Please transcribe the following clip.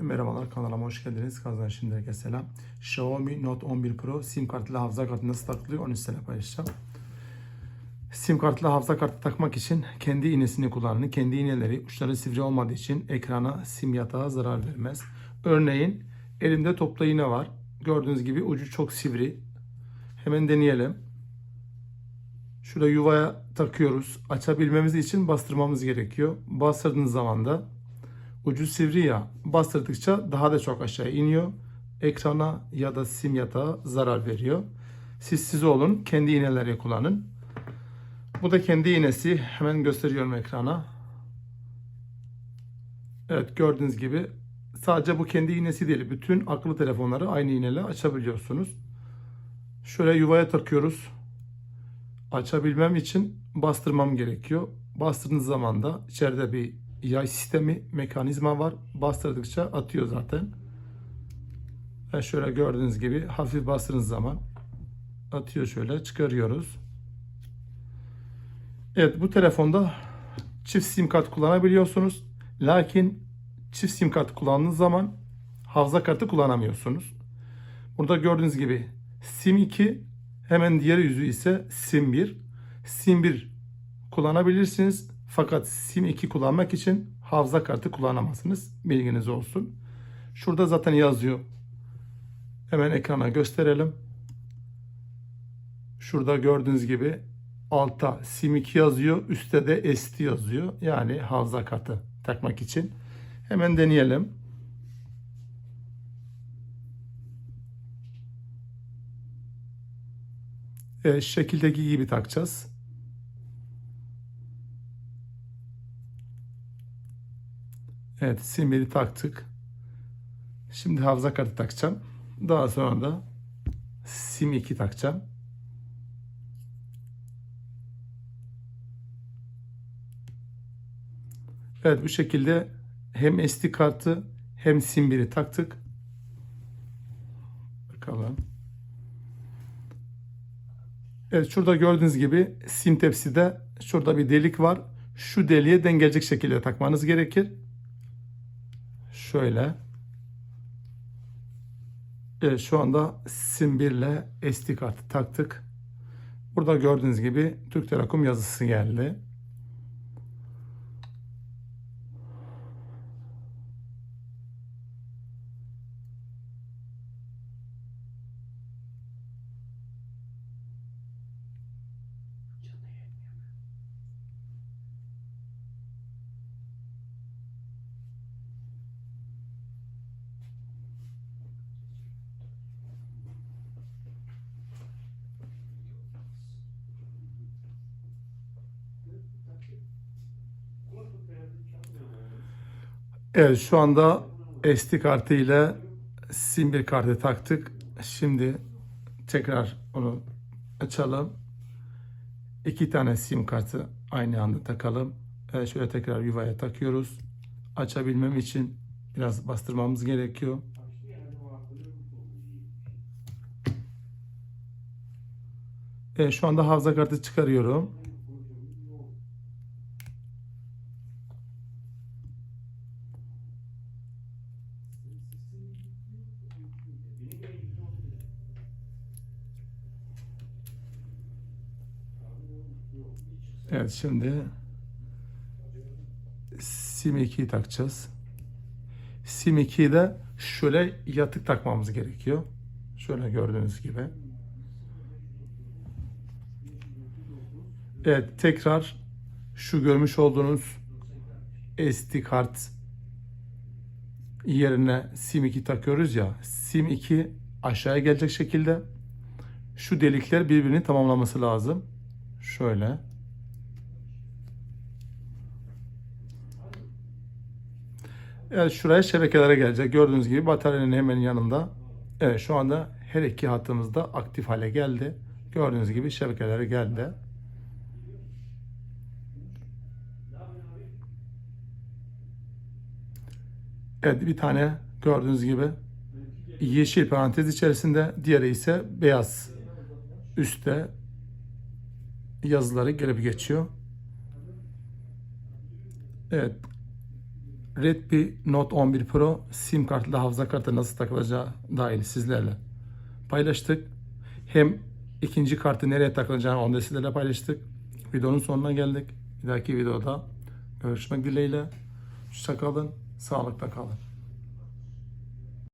Merhabalar kanalıma hoş geldiniz. Kazan şimdi herkese selam. Xiaomi Note 11 Pro sim kartlı hafıza kartı nasıl takılıyor onu sizinle paylaşacağım. Sim kartlı hafıza kartı takmak için kendi iğnesini kullanın. Kendi iğneleri uçları sivri olmadığı için ekrana sim yatağa zarar vermez. Örneğin elimde topla iğne var. Gördüğünüz gibi ucu çok sivri. Hemen deneyelim. Şurada yuvaya takıyoruz. Açabilmemiz için bastırmamız gerekiyor. Bastırdığınız zaman da ucu sivri ya bastırdıkça daha da çok aşağı iniyor. Ekrana ya da sim yatağa zarar veriyor. Siz siz olun. Kendi iğneleri kullanın. Bu da kendi iğnesi. Hemen gösteriyorum ekrana. Evet gördüğünüz gibi sadece bu kendi iğnesi değil. Bütün akıllı telefonları aynı iğneyle açabiliyorsunuz. Şöyle yuvaya takıyoruz. Açabilmem için bastırmam gerekiyor. Bastırdığınız zaman da içeride bir yay sistemi, mekanizma var. Bastırdıkça atıyor zaten. Ve şöyle gördüğünüz gibi hafif bastırdığınız zaman atıyor şöyle çıkarıyoruz. Evet bu telefonda çift sim kart kullanabiliyorsunuz. Lakin çift sim kart kullandığınız zaman hafıza kartı kullanamıyorsunuz. Burada gördüğünüz gibi sim 2 hemen diğer yüzü ise sim 1. Sim 1 kullanabilirsiniz. Fakat sim 2 kullanmak için hafıza kartı kullanamazsınız. Bilginiz olsun. Şurada zaten yazıyor. Hemen ekrana gösterelim. Şurada gördüğünüz gibi altta sim 2 yazıyor. Üstte de SD yazıyor. Yani hafıza kartı takmak için. Hemen deneyelim. Evet, şekildeki gibi takacağız. Evet, simleri taktık. Şimdi hafıza kartı takacağım. Daha sonra da sim 2 takacağım. Evet bu şekilde hem SD kartı hem sim 1'i taktık. Bakalım. Evet şurada gördüğünüz gibi sim tepside şurada bir delik var. Şu deliğe dengelecek şekilde takmanız gerekir. Şöyle. Evet şu anda sim 1 ile SD kartı taktık. Burada gördüğünüz gibi Türk Telekom yazısı geldi. Evet şu anda SD kartı ile sim bir kartı taktık. Şimdi tekrar onu açalım. İki tane sim kartı aynı anda takalım. Evet, şöyle tekrar yuvaya takıyoruz. Açabilmem için biraz bastırmamız gerekiyor. Evet, şu anda hafıza kartı çıkarıyorum. Evet şimdi sim 2'yi takacağız. Sim 2'yi de şöyle yatık takmamız gerekiyor. Şöyle gördüğünüz gibi. Evet tekrar şu görmüş olduğunuz SD kart yerine sim 2 takıyoruz ya. Sim 2 aşağıya gelecek şekilde şu delikler birbirini tamamlaması lazım. Şöyle. Evet şuraya şebekelere gelecek. Gördüğünüz gibi bataryanın hemen yanında. Evet şu anda her iki hattımız da aktif hale geldi. Gördüğünüz gibi şebekelere geldi. Evet bir tane gördüğünüz gibi yeşil parantez içerisinde diğeri ise beyaz üstte yazıları gelip geçiyor. Evet Redmi Note 11 Pro sim kartlı hafıza kartı nasıl takılacağı dahil sizlerle paylaştık. Hem ikinci kartı nereye takılacağını onu da sizlerle paylaştık. Videonun sonuna geldik. Bir dahaki videoda görüşmek dileğiyle. Hoşça kalın, sağlıkla kalın.